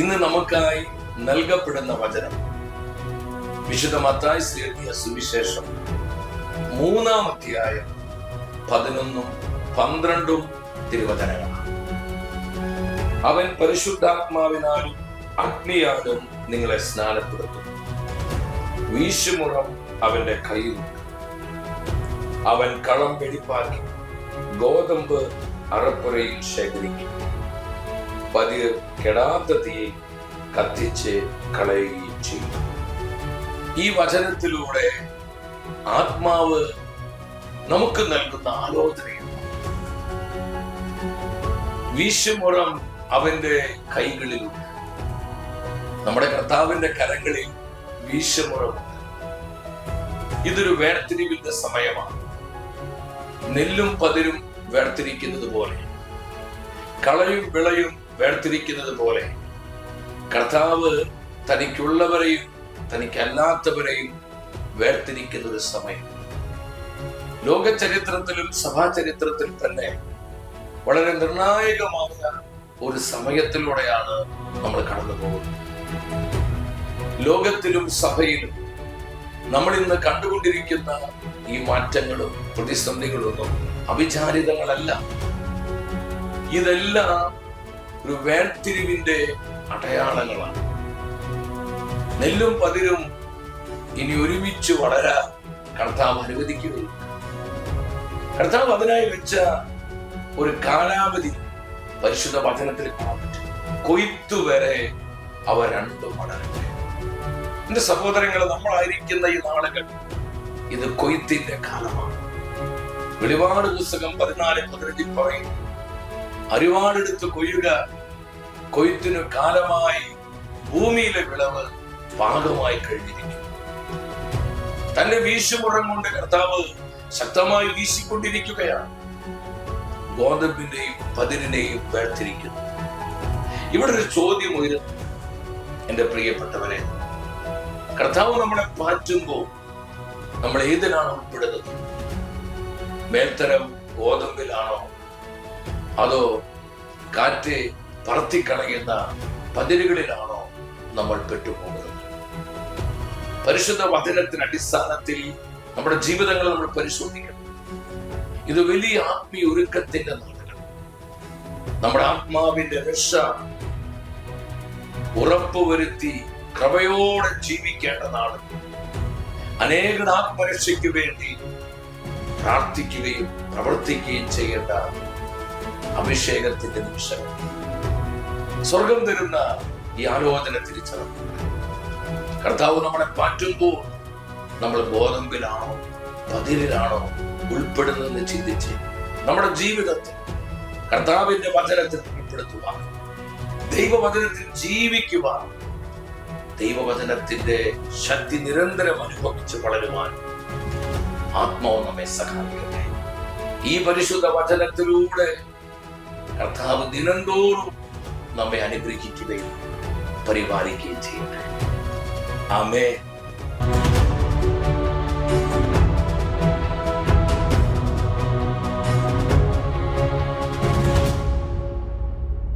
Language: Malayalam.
ഇന്ന് നമുക്കായി നൽകപ്പെടുന്ന വചനം. വിശുദ്ധ മത്തായി സുവിശേഷം മൂന്നാം അധ്യായം പതിനൊന്നും പന്ത്രണ്ടും തിരുവചനങ്ങളാണ് അവൻ പരിശുദ്ധാത്മാവിനാലും അഗ്നിയാലും നിങ്ങളെ സ്നാനപ്പെടുത്തും. വീശുമുറം അവന്റെ കയ്യിൽ അവൻ കളം വെടിപ്പാക്കി ഗോതമ്പ് അറപ്പുറയിൽ ശേഖരിക്കും. പതിർ കെടാത്ത തീ കത്തിച്ച് കളയുകയും ചെയ്തു. ഈ വചനത്തിലൂടെ ആത്മാവ് നമുക്ക് നൽകുന്ന ആലോചനയാണ്. വീശുമുറം അവന്റെ കൈകളിലുണ്ട്. നമ്മുടെ കർത്താവിന്റെ കരങ്ങളിൽ വീശുമുറമുണ്ട്. ഇതൊരു വേർതിരിവിന്റെ സമയമാണ്. നെല്ലും പതിരും വേർതിരിക്കുന്നത് പോലെ കളയും വിളയും വേർതിരിക്കുന്നത് പോലെ. കർത്താവ് തനിക്കുള്ളവരെയും തനിക്കല്ലാത്തവരെയും വേർതിരിക്കുന്ന ഒരു സമയം. ലോക ചരിത്രത്തിലും തന്നെ വളരെ നിർണായകമായ ഒരു സമയത്തിലൂടെയാണ് നമ്മൾ കടന്നു പോകുന്നത് ലോകത്തിലും സഭയിലും നമ്മൾ ഇന്ന് കണ്ടുകൊണ്ടിരിക്കുന്ന ഈ മാറ്റങ്ങളും പ്രതിസന്ധികളൊന്നും അവിചാരിതങ്ങളല്ല. ഇതെല്ലാം ഒരു വേർതിരിവിന്റെ അടയാളങ്ങളാണ്. നെല്ലും പതിരും ഇനി ഒരുമിച്ച് വളരാൻ കർത്താവ് അനുവദിക്കുകയില്ല കർത്താവ് അതിനായി വെച്ച ഒരു കാലാവധി പരിശുദ്ധ വചനത്തിൽ കൊയ്ത്തു വരെ അവ രണ്ടും വളരട്ടെ. എന്റെ സഹോദരങ്ങൾ നമ്മളായിരിക്കുന്ന ഈ നാളുകൾ ഇത് കൊയ്ത്തിന്റെ കാലമാണ്. വെളിപാട് പുസ്തകം പതിനാല് പതിനഞ്ചിൽ പറയും അരിവാടെടുത്ത് കൊയ്യുക. കൊയ്ത്തിനു കാലമായി ഭൂമിയിലെ വിളവ് പാകമായി കഴിഞ്ഞിരിക്കുന്നു. തന്റെ വീശുമുറം കൊണ്ട് കർത്താവ് ശക്തമായി വീശിക്കൊണ്ടിരിക്കുകയാണ്. ഗോതമ്പിന്റെയും പതിരിനെയും വേർതിരിക്കുന്നു. ഇവിടെ ഒരു ചോദ്യം ഉയരുന്നു എന്റെ പ്രിയപ്പെട്ടവരെ കർത്താവ് നമ്മളെ മാറ്റുമ്പോൾ നമ്മൾ ഏതിനാണ് ഉൾപ്പെടുന്നത്? മേൽത്തരം ഗോതമ്പിലാണോ അതോ കാറ്റ് പറത്തിക്കളയുന്ന പതിരുകളിലാണോ നമ്മൾ പെട്ടുപോകുന്നത്? പരിശുദ്ധ വചനത്തിന് അടിസ്ഥാനത്തിൽ നമ്മുടെ ജീവിതങ്ങൾ നമ്മൾ പരിശോധിക്കണം. ഇത് വലിയ ആത്മീയ ഒരുക്കത്തിന്റെ നാളുകൾ. നമ്മുടെ ആത്മാവിന്റെ രക്ഷ ഉറപ്പുവരുത്തി കൃപയോടെ ജീവിക്കേണ്ട നാട് അനേക ആത്മരക്ഷയ്ക്ക് വേണ്ടി പ്രാർത്ഥിക്കുകയും പ്രവർത്തിക്കുകയും ചെയ്യേണ്ട അഭിഷേകത്തിന്റെ നിമിഷം സ്വർഗം തരുന്ന ഈ ആലോചന തിരിച്ചറിഞ്ഞു. കർത്താവ് നമ്മളെ പാറ്റുമ്പോൾ നമ്മൾ ഗോതമ്പിലാണോ പതിരിലാണോ ഉൾപ്പെടുന്നതെന്ന് ചിന്തിച്ച് നമ്മുടെ ജീവിതത്തിൽ കർത്താവിന്റെ വചനത്തിൽ ഉൾപ്പെടുത്തുവാൻ ദൈവവചനത്തിൽ ജീവിക്കുവാൻ ദൈവവചനത്തിന്റെ ശക്തി നിരന്തരം അനുഭവിച്ച് വളരുവാൻ ആത്മാവ് നമ്മെ സഹായിക്കട്ടെ. ഈ പരിശുദ്ധ വചനത്തിലൂടെ കർത്താവ് ദിനംതോറും നമ്മെ അനുഗ്രഹിക്കുകയും പരിപാലിക്കുകയും ചെയ്യട്ടെ ആമേ